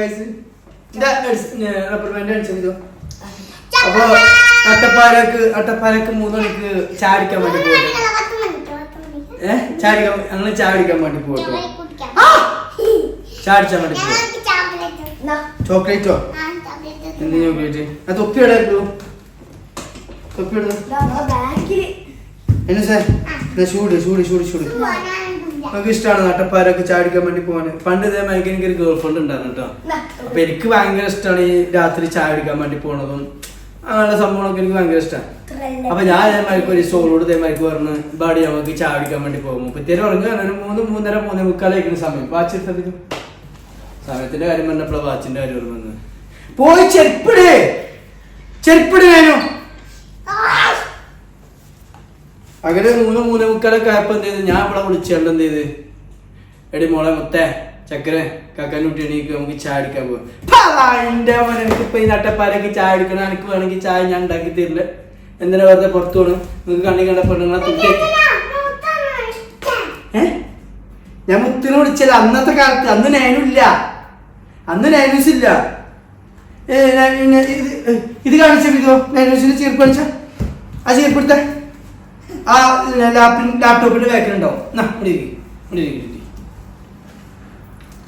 Guys rubber band അടിച്ചോ അപ്പൊ അട്ടപ്പാലക്ക് അട്ടപ്പാലക്ക് മൂന്ന് മണിക്ക് ചാടിക്കാൻ വേണ്ടി പോകും ഏഹ് ചാടിക്കാൻ അങ്ങനെ ചാടിക്കാൻ വേണ്ടി പോകട്ടോ ചാടിച്ചാൻ വേണ്ടി ചോക്ലേറ്റോ? എന്ത് ചോക്ലേറ്റ്? ആ തൊപ്പി എടായിരുന്നു തൊപ്പി എടുത്തു എന്നു സാർ? ചൂട് ചൂട് ചൂട്. ചൂട്. നമുക്ക് ഇഷ്ടമാണ് നട്ടപ്പാരൊക്കെ ചാടിക്കാൻ വേണ്ടി പോവാന്. പണ്ട് ഇതേമാതിരി എനിക്ക് ഒരു ഗേൾ ഫ്രണ്ട് ഉണ്ടായിരുന്നു കേട്ടോ. അപ്പൊ എനിക്ക് ഭയങ്കര ഇഷ്ടമാണ് ഈ രാത്രി ചാടിക്കാൻ വേണ്ടി പോണതും. അങ്ങനെയുള്ള സംഭവങ്ങളൊക്കെ എനിക്ക് ഭയങ്കര ഇഷ്ടമാണ് അപ്പൊ ഞാൻ ഇതേമാതിരി ഒരു സോളോട് ഇതേമാതിരി പറഞ്ഞ് ബാടി നമുക്ക് ചാടിക്കാൻ വേണ്ടി പോകും. മുപ്പത്തിയേര് ഉറങ്ങുക ഒരു മൂന്ന് മൂന്നര മൂന്നേ മുക്കാലായിരിക്കുന്ന സമയം. വാച്ച് എടുത്തത് സമയത്തിന്റെ കാര്യം പറഞ്ഞപ്പോഴാണ് വാച്ചിന്റെ കാര്യം ഓർമ്മ പോയി ചെരുപ്പിടേ. ചെരുപ്പിട് വേനു അങ്ങനെ മൂന്ന് മൂന്ന് മുക്കാലൊക്കെ ആയപ്പോ എന്ത് ചെയ്ത്? ഞാൻ ഇവിടെ വിളിച്ചുകൊണ്ട് എന്ത് ചെയ്ത്? എടി മോളെ മുത്തേ ചക്കര കക്കാനുട്ടി എണീക്ക് നമുക്ക് ചായ അടിക്കാൻ പോകും എനിക്ക് ഇപ്പൊ ഈ നട്ടപ്പാരക്ക് ചായ അടിക്കണം എനിക്ക് വേണമെങ്കിൽ ചായ ഞാൻ ഉണ്ടാക്കി തരില്ല. എന്തിനാ വെറുതെ പുറത്തു പോകണം നിങ്ങൾക്ക് കണ്ണി കണ്ട പെണ്ണുങ്ങളെ തുട്ടി ഏ? ഞാൻ മുത്തിനെ വിളിച്ചല്ല. അന്നത്തെ കാലത്ത് അന്ന് നൈനുമില്ല അന്ന് നൈനൂസ് ഇല്ല. ഇത് കാണിച്ചോ നൈനൂസിന് ചീർപ്പ് കാണിച്ച? ആ ചീർപ്പ് എടുത്ത. ആ ലാപ്പിൽ ലാപ്ടോപ്പിന്റെ വേക്കുന്നുണ്ടാവും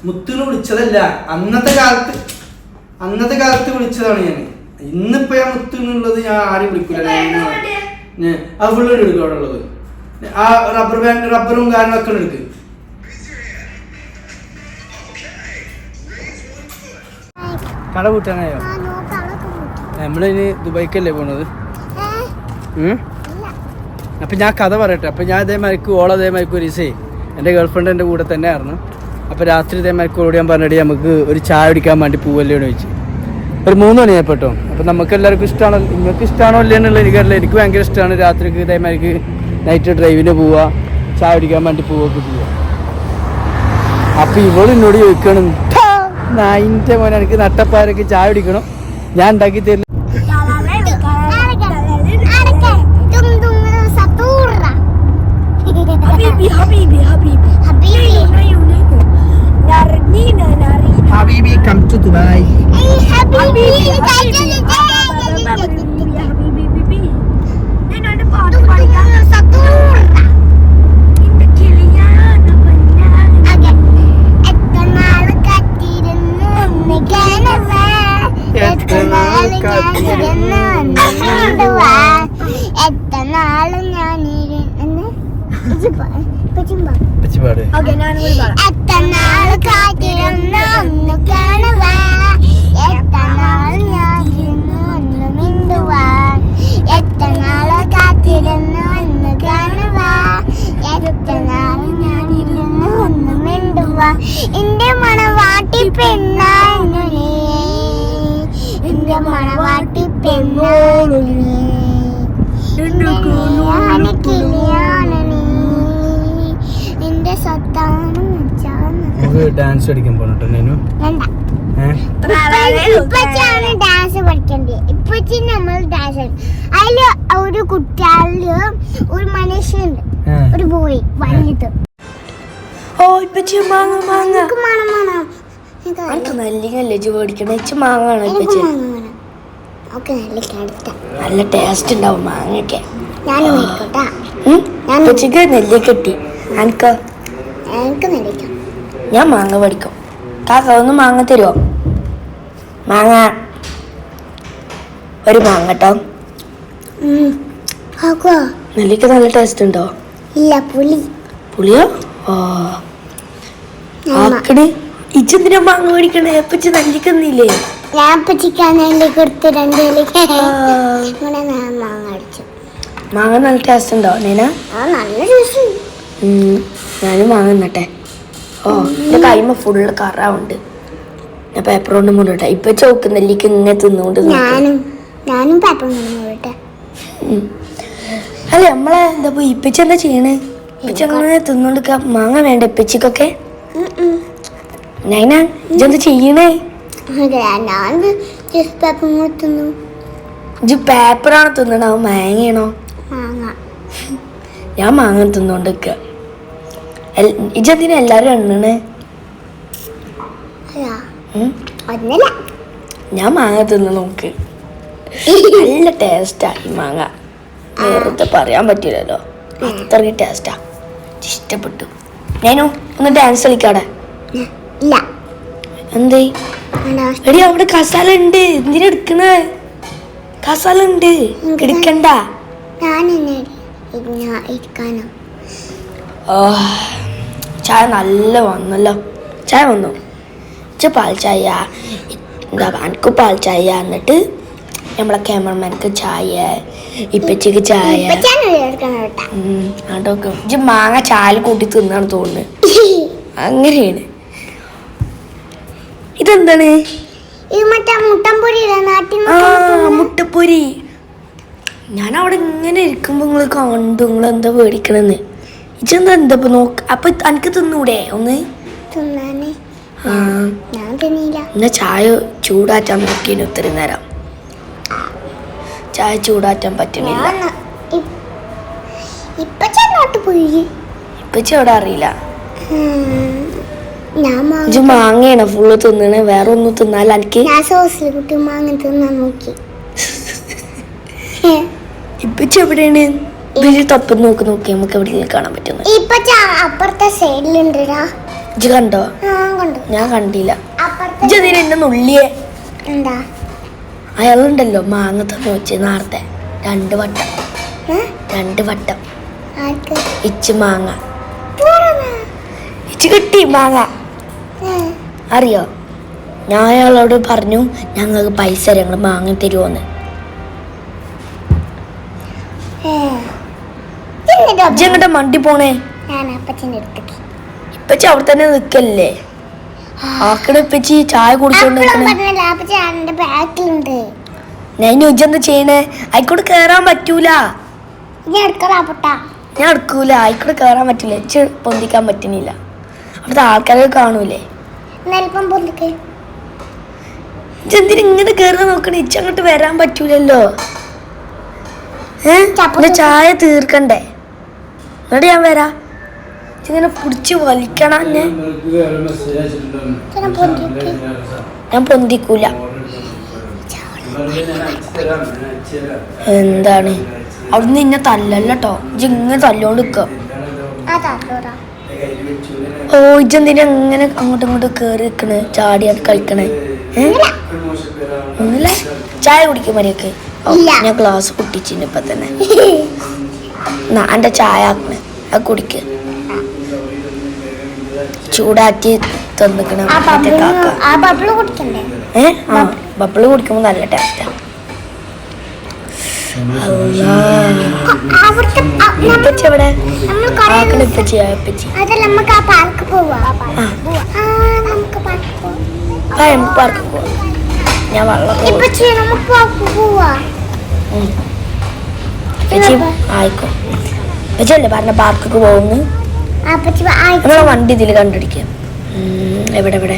മുത്തുന്ന് വിളിച്ചതല്ല അന്നത്തെ കാലത്ത് അന്നത്തെ കാലത്ത് വിളിച്ചതാണ് ഞാൻ. ഇന്നിപ്പോ ഞാൻ മുത്തുന്നുള്ളത് ഞാൻ ആരും വിളിക്കില്ല ആ ഫുള്ള് എടുക്കും അവിടെ ഉള്ളത്. ആ റബ്ബർ ബാൻഡ് റബ്ബറും കാര്യങ്ങളൊക്കെ എടുക്ക്. കട കൂട്ടാനായോ നമ്മളിനി ദുബായ്ക്കല്ലേ പോണത്? ഉം? അപ്പൊ ഞാൻ കഥ പറയട്ടെ. അപ്പം ഞാൻ ഇതേ ഇതേമാതിരിക്ക് ഓൾ അതേ ഒരു ദിവസേ എന്റെ ഗേൾഫ്രണ്ട് എന്റെ കൂടെ തന്നെ ആയിരുന്നു അപ്പം രാത്രി ഇതേ ഇതേമാതിരിക്ക് ഓടി ഞാൻ പറഞ്ഞിട്ട് നമുക്ക് ഒരു ചായ കുടിക്കാൻ വേണ്ടി പോവല്ലേ? എന്ന് ചോദിച്ചു. ഒരു മൂന്ന് മണിയായിപ്പെട്ടോ. അപ്പം നമുക്ക് എല്ലാവർക്കും ഇഷ്ടമാണോ നിങ്ങൾക്ക് ഇഷ്ടമാണോ ഇല്ലേ എന്നുള്ള എനിക്കറിയില്ല എനിക്ക് ഭയങ്കര ഇഷ്ടമാണ് രാത്രിക്ക് ഇതേ മരിക്ക് നൈറ്റ് ഡ്രൈവിന് പോവുക ചായ കുടിക്കാൻ വേണ്ടി പോവുകയൊക്കെ ചെയ്യുക. അപ്പം ഇവൾ എന്നോട് ചോദിക്കണം നായിന്റെ മോനെ എനിക്ക് നട്ടപ്പാരൊക്കെ ചായ കുടിക്കണം. ഞാൻ ഉണ്ടാക്കി തരില്ല. പച്ചിപ്പാട് എത്ര നാൾ കാത്തിരുന്നു കാണുവാ എത്ര നാൾ ഞാൻ ഒന്ന് മിണ്ടുവാ എത്ര നാൾ കാത്തിരുന്നു ഒന്ന് കാണുവാ എത്ര നാൾ ഞാൻ ഇരുന്നു ഒന്ന് മിണ്ടുവാ എന്റെ മണവാട്ടി പെണ്ണാനുലേ എന്റെ മണവാട്ടി പെണ്ണാനുലേ എനിക്ക് നമുക്ക് ഡാൻസ് പഠിക്കാൻ പോകണം നേനു. വേണ്ട. ഏഹ് ഇപ്പച്ചാണ് ഡാൻസ് പഠിക്കേണ്ടത്. ഇപ്പച്ചി നമ്മൾ ഡാൻസ് അതിൽ ഒരു കുട്ടികളിൽ ഒരു മനുഷ്യണ്ട് ഏഹ്. ഒരു ബോയ് വലുത് ഓ ഇപ്പച്ചി മാങ്ങ മാങ്ങ. മണം മണം എനിക്ക് നല്ല ലജ്ജ മേടിക്കണം. ഇച്ച് മാങ്ങാണ് ഇപ്പച്ചി. ഓക്കെ നല്ല കടുത്ത നല്ല ടേസ്റ്റ് ഉണ്ടാവും മാങ്ങയൊക്കെ. ഞാൻ മേടിക്കട്ടാ? ഞാൻ ഇപ്പച്ചിക്ക് നെല്ല് കിട്ടി. എനിക്ക് എനിക്ക് മേടിക്കാം. ഞാൻ മാങ്ങ പഠിക്കും കാക്ക ഒന്ന് മാങ്ങ തരുമോ മാങ്ങ. ഒരു മാങ്ങ കേട്ടോ നെല്ലിക്ക നല്ല ടേസ്റ്റ് ഉണ്ടോ? ഇല്ല പുളി. പുളിയോ? ഓ മ- ഇച്ചെന്തിനാ മാങ്ങ മേടിക്കണേ? എപ്പച്ച നെല്ലിക്കുന്നില്ലേ ഞാൻ കൊടുത്ത് രണ്ട് നെല്ലിക്ക മാങ്ങ അടിച്ചു മാങ്ങ നല്ല ടേസ്റ്റ് ഉണ്ടോ നീന? നല്ല ടേസ്റ്റ് ഞാനും വാങ്ങുന്നട്ടെ. ഓ എന്റെ കൈമ ഫുള്ള് കറാവുണ്ട്. ഞാൻ പേപ്പർ കൊണ്ട് മുണ്ടട്ടെ ഇപ്പൊ ചോക്ക് നെല്ലിക്ക് ഇങ്ങനെ തിന്നുകൊണ്ട്. ഞാനും ഞാനും പേപ്പർ. അല്ല നമ്മളെ എന്താ ഇപ്പച്ചി എന്താ ചെയ്യണേ? ഇപ്പച്ചി അങ്ങനെ തിന്നോണ്ടിക്ക മാങ്ങ വേണ്ട ഇപ്പച്ചിക്കൊക്കെ? നൈന ഇജെന്താ ചെയ്യണേ? ഇജ് പേപ്പറാണോ തിന്നണോ മാങ്ങയാണോ? മാങ്ങ. ഞാൻ മാങ്ങ തിന്നോണ്ടിക്ക ഇജെന്തിനാ എല്ലാരും എണ്ണണ്? ഞാൻ മാങ്ങ തിന്ന് നോക്ക്. നല്ല ടേസ്റ്റാ ഈ മാങ്ങ. വെറുതെ പറയാൻ പറ്റില്ലല്ലോ. അത്രയ്ക്ക് ടേസ്റ്റാ ഇഷ്ടപ്പെട്ടു. ഞാനോ ഒന്ന് ഡാൻസ് കളിക്കാടെ. ഇല്ല. എന്തേ? എടി അവിടെ കസാല ഉണ്ട് എന്തിനാ എടുക്കണ? കസാല ഉണ്ട് എടുക്കണ്ട. ഞാൻ എന്നെ ഞാൻ ഇരിക്കാനോ ആ, ചായ നല്ല വന്നല്ലോ. ചായ വന്നു? ഇച്ച പാൽ ചായ. എന്താ എനിക്ക് പാൽ ചായ എന്നിട്ട് നമ്മളെ ക്യാമറമാൻക്ക് ചായ ഇപ്പച്ചക്ക് ചായ. ഇജ്ജ് മാങ്ങ ചായ കൂട്ടി തിന്നാണ് തോന്നുന്നത് അങ്ങനെയാണ്. ഇതെന്താണ്? മുട്ടപ്പൊരി. ഞാൻ അവിടെ ഇങ്ങനെ ഇരിക്കുമ്പോ നിങ്ങൾ കണ്ടു. നിങ്ങൾ എന്താ മേടിക്കണെന്ന് ഇജെന്താ എന്താ നോക്ക? അപ്പൊ അനക്ക് തിന്നൂടെ? ഒന്ന്? തിന്നാനേ. ആ. ഞാൻ തിന്നില്ല എന്നാ ചായ ചൂടാറ്റാൻ നോക്കിയതിന് ഒത്തിരി നേരം. ചായ ചൂടാറ്റാൻ പറ്റണില്ല. ഇപ്പൊ അവിടെ അറിയില്ല. ഇജ് മാങ്ങയാണ് ഫുള്ള് തിന്നണ? വേറെ ഒന്നും തിന്നാൽ എനിക്ക് മാങ്ങ തിന്നാൻ നോക്കി. ഇപ്പച്ചി എവിടെയാണ്? ഇവർ തപ്പം നോക്ക് നോക്കി നമുക്ക് എവിടെ കാണാൻ പറ്റുന്നു ഇപ്പൊ അപ്പുറത്തെ സൈഡിലുണ്ടടാ ഇജ് കണ്ടോ? ഞാൻ കണ്ടില്ല. ഇജ് അതിന് എന്നെ നുള്ളിയേ. എന്താ? അയാളുണ്ടല്ലോ മാങ്ങ തന്നു വെച്ച് നേരത്തെ രണ്ട് വട്ടം. രണ്ട് വട്ടം. ഇച്ച് മാങ്ങ. ഇച്ച് കിട്ടി മാങ്ങ. അറിയോ? ഞാൻ അയാളോട് പറഞ്ഞു ഞങ്ങൾക്ക് പൈസ ഞങ്ങൾ മാങ്ങ തരുമോന്ന് ഏ. എങ്ങോട്ടാ മണ്ടി പോണേ? ഞാൻ അപ്പച്ചന്റെ അടുത്തേക്ക്. ഇപ്പച്ചി അവിടെ തന്നെ നിക്കല്ലേ? ആക്കണ ഇപ്പച്ചി ചായ കുടിച്ചോണ്ട് ബാക്കിലുണ്ട്. ഞാൻ ഇജ്ജെന്താ ചെയ്യണേ? ആയിക്കോട്ട് കേറാൻ പറ്റൂല. ഞാൻ എടുക്കൂല ആയിക്കോട്ട് കേറാൻ പറ്റൂല. ഇച്ച് പൊന്തിക്കാൻ പറ്റുന്നില്ല അവിടുത്തെ ആൾക്കാരൊക്കെ കാണൂലേ? ഇജ്ജെന്തിന് ഇങ്ങനെ കേറാൻ നോക്കണേ? ഇച്ച് അങ്ങോട്ട് വരാൻ പറ്റൂലല്ലോ. ഏ? ചായ തീർക്കണ്ടേ? എന്നിട്ട് ഞാൻ വരാ. ഇങ്ങനെ പിടിച്ച് വലിക്കണം ഞാൻ. പൊന്തിക്കൂല. എന്താണ്? അവിടുന്ന് ഇന്നെ തല്ലല്ലോ ഇജ്ജ് ഇങ്ങനെ തല്ലോണ്ട് അതാ ഓ ഇജെന്തിനാ ഇങ്ങനെ അങ്ങോട്ടും ഇങ്ങോട്ടും കേറി നിക്കണ്? ചാടിയാണ് കളിക്കണേ? ഏ? ചായ കുടിക്കും മരിയൊക്കെ ഞാൻ ഗ്ലാസ് പൊട്ടിച്ചിന് ഇപ്പൊ തന്നെ എന്റെ ചായ ആക്കണേ. അത് കുടിക്ക്. ചൂടാറ്റി തന്നിക്കണം. ഏ? ആ ബബിൾ. കുടിക്കുമ്പോ നല്ല ടേസ്റ്റാ ആക്കണ ഇപ്പച്ചി ഇപ്പച്ചി പാർക്ക് പോവാ. ആ. ആ ഇപ്പൊ ആയിക്കോ. അപ്പച്ചി അല്ലേ പറഞ്ഞ പാർക്കൊക്കെ പോകുന്നു നമ്മളെ വണ്ടി ഇതിൽ കണ്ടുപിടിക്കാം. എവിടെ എവിടെ?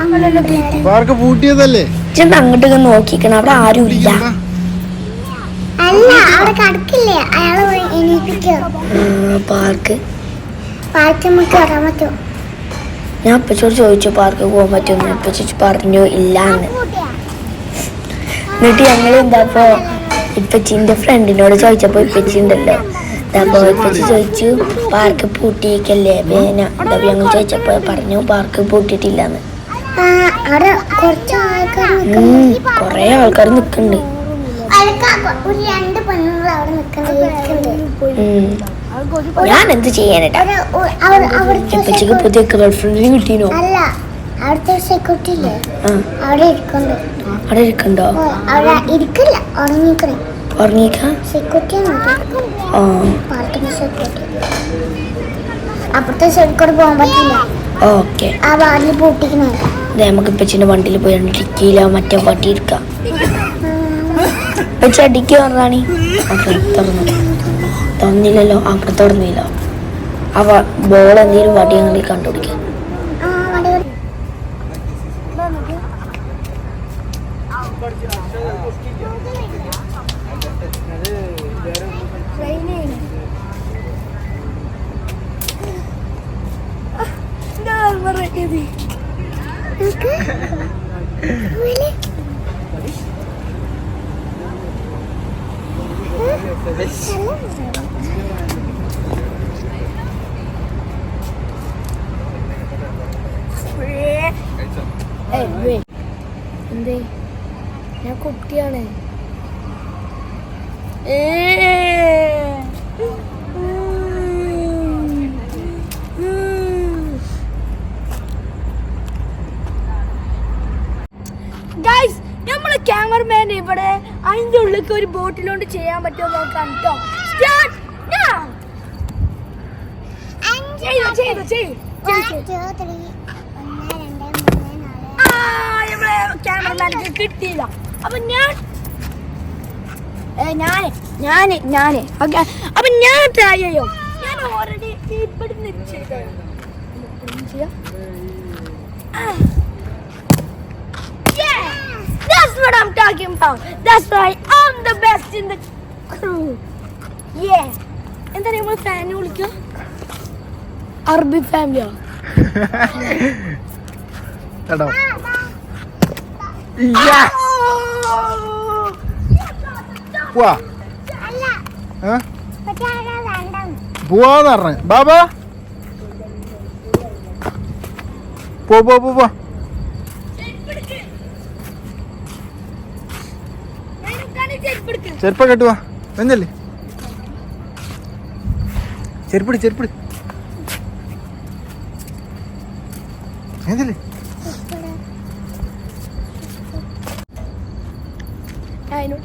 അങ്ങോട്ടൊക്കെ പാർക്ക് പൂട്ടിയതല്ലേ? ചെന്ന് അങ്ങോട്ട് ഇങ്ങ് നോക്കിക്കണം അവിടെ ആരും ഇല്ല. അല്ല അവിടെ കടക്കില്ലേ? അയാൾ പോയി എണീപ്പിക്കോ. പാർക്ക്. പാർക്ക് നമുക്ക് കയറാൻ പറ്റുമോ? ഞാൻ അപ്പച്ചോട് ചോദിച്ചു പാർക്ക് പോകാൻ പറ്റുമെന്ന് ഇപ്പച്ചി പറഞ്ഞു ഇല്ല എന്ന് എന്നിട്ട് ഞങ്ങൾ എന്താപ്പോ ഇപ്പച്ചിന്റെ ഫ്രണ്ടിനോട് ചോദിച്ചപ്പോൾ ഇപ്പച്ചി ഉണ്ടല്ലോ അപ്പോൾ ഇപ്പച്ചി ചോദിച്ചു പാർക്ക് പൂട്ടിയേക്കല്ലേ? വേന ഞങ്ങൾ ചോദിച്ചപ്പോൾ പറഞ്ഞു പാർക്ക് പൂട്ടിയിട്ടില്ലെന്ന്. കൊറേ ആൾക്കാർ നിൽക്കുന്നുണ്ട്. ഞാൻ എന്ത് ചെയ്യാനേട്ടാ ഇപ്പച്ചിക്ക് പുതിയ ഗേൾ ഫ്രണ്ടിന് കിട്ടീനോ? അല്ല അവിടുത്തെ സെക്യൂരിറ്റി ഇല്ലേ? ആ. അവിടെ ഇരിക്കണ്ടോ. അവിടെ ഇരിക്കില്ല ഉറങ്ങിക്കണേ. ഉറങ്ങിക്ക സെക്യൂരിറ്റി അപ്പുറത്തെ സൈഡിൽ കൂടെ പോകാൻ പറ്റില്ല. ഓക്കെ. ആ വാതിൽ പൂട്ടിക്കണേ. നമുക്ക് ഇപ്പച്ചിന്റെ വണ്ടിയിൽ പോയി ഡിക്കിയിലോ മറ്റേ പട്ടി എടുക്കാം. ഇപ്പച്ചി അടിക്ക് പറഞ്ഞാണി ഓക്കെ തുറന്നു. തുറന്നില്ലല്ലോ അവിടെ തുറന്നില്ല. ബോൾ എന്തെങ്കിലും വടി ഞങ്ങൾ കണ്ടുപിടിക്കാം. എന്തേ? ഞാൻ കുട്ടിയാണ്. ഗൈസ് നമ്മളെ ക്യാമറമാൻ ഇവിടെ അതിന്റെ ഉള്ളിലേക്ക് ഒരു ബോട്ടിലോണ്ട് ചെയ്യാൻ പറ്റുമോ നോക്കാം കേട്ടോ. സ്റ്റാർട്ട് ചെയ്തു ചെയ്തു ചെയ്തു ക്യാമറമാനക്ക് കിട്ടിയില്ല. അപ്പൊ ഞാൻ ഞാൻ ഞാൻ ഞാൻ. ഓക്കെ അപ്പൊ ഞാൻ ട്രൈ ചെയ്യും. ഞാൻ ഓൾറെഡി ഇവിടുന്ന് ചെയ്യാം. ആ. Yeah! That's what I'm talking about. That's why I'm the best in the crew. Yeah. എന്താ നമ്മൾ ഫാമിലി വിളിക്കുക? അറബി ഫാമിലിയോ കേട്ടോ പോവാ? പോവാന്ന് പറഞ്ഞു. ബാബാ. പോ പോ പോ. പോ കെട്ടുവാ എന്നല്ലേ ചെരുപ്പിടി ചെരുപ്പിടി. എന്നല്ലേ അതിനോട്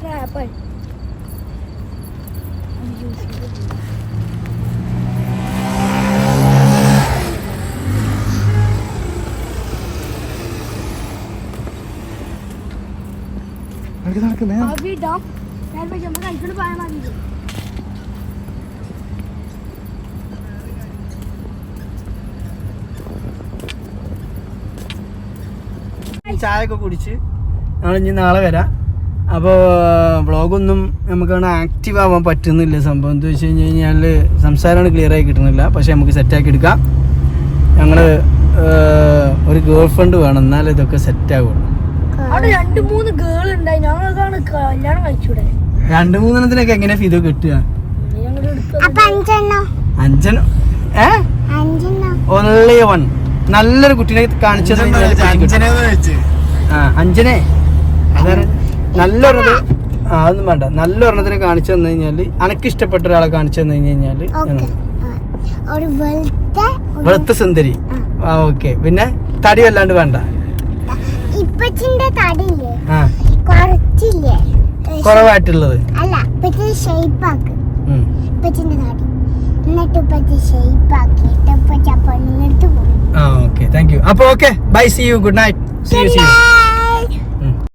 ചായ ഒക്കെ കുടിച്ച് ഞങ്ങൾ ഇനി നാളെ വരാം. അപ്പോൾ വ്ളോഗൊന്നും നമുക്ക് ആക്റ്റീവ് ആവാൻ പറ്റുന്നില്ല. സംഭവം എന്താ വെച്ച് കഴിഞ്ഞ് കഴിഞ്ഞാൽ സംസാരമാണ് ക്ലിയർ ആയി കിട്ടുന്നില്ല. പക്ഷേ നമുക്ക് സെറ്റാക്കി എടുക്കാം. ഞങ്ങൾ ഒരു ഗേൾ ഫ്രണ്ട് വേണം. എന്നാലേ ഇതൊക്കെ സെറ്റ് ആവുള്ളൂ. അവിടെ രണ്ട് മൂന്ന് ഗേൾ ഉണ്ടായി. ഞങ്ങൾക്കാണ് കല്യാണം കഴിച്ചൂടെ. രണ്ട് മൂന്നെണ്ണത്തിനൊക്കെ എങ്ങനെ ഫീതോ കിട്ടുക? അഞ്ചെണ്ണോ? ഏ? ഓൺലി വൺ നല്ലൊരു കുട്ടീനെ കാണിച്ചു തന്നു കഴിഞ്ഞാൽ ആ അഞ്ചനെ നല്ലൊരു ആ അതൊന്നും വേണ്ട. നല്ലൊരെണ്ണത്തിനെ കാണിച്ചു തന്നു കഴിഞ്ഞാൽ അനക്ക് ഇഷ്ടപ്പെട്ട ഒരാളെ കാണിച്ചു തന്നു കഴിഞ്ഞാൽ ഓക്കെ. ഒരു വെളുത്ത സുന്ദരി. ആ. ഓക്കെ. പിന്നെ തടി വല്ലാണ്ട് വേണ്ട. ഇപ്പച്ചിന്റെ തടിയില്ലേ? കുറച്ചില്ലേ? കുറവായിട്ടുള്ളത്. അല്ല ഷേപ്പ് ആക്ക് ഉം. ഇപ്പച്ചിന്റെ തടി എന്നിട്ട് ഇപ്പച്ചി ഷേപ്പ് ആക്കിയിട്ട് ഇപ്പച്ച പെണ്ണെടുത്ത് പോകും ആ ഓക്കെ. താങ്ക് യു അപ്പൊ okay. Bye see you good night see you see you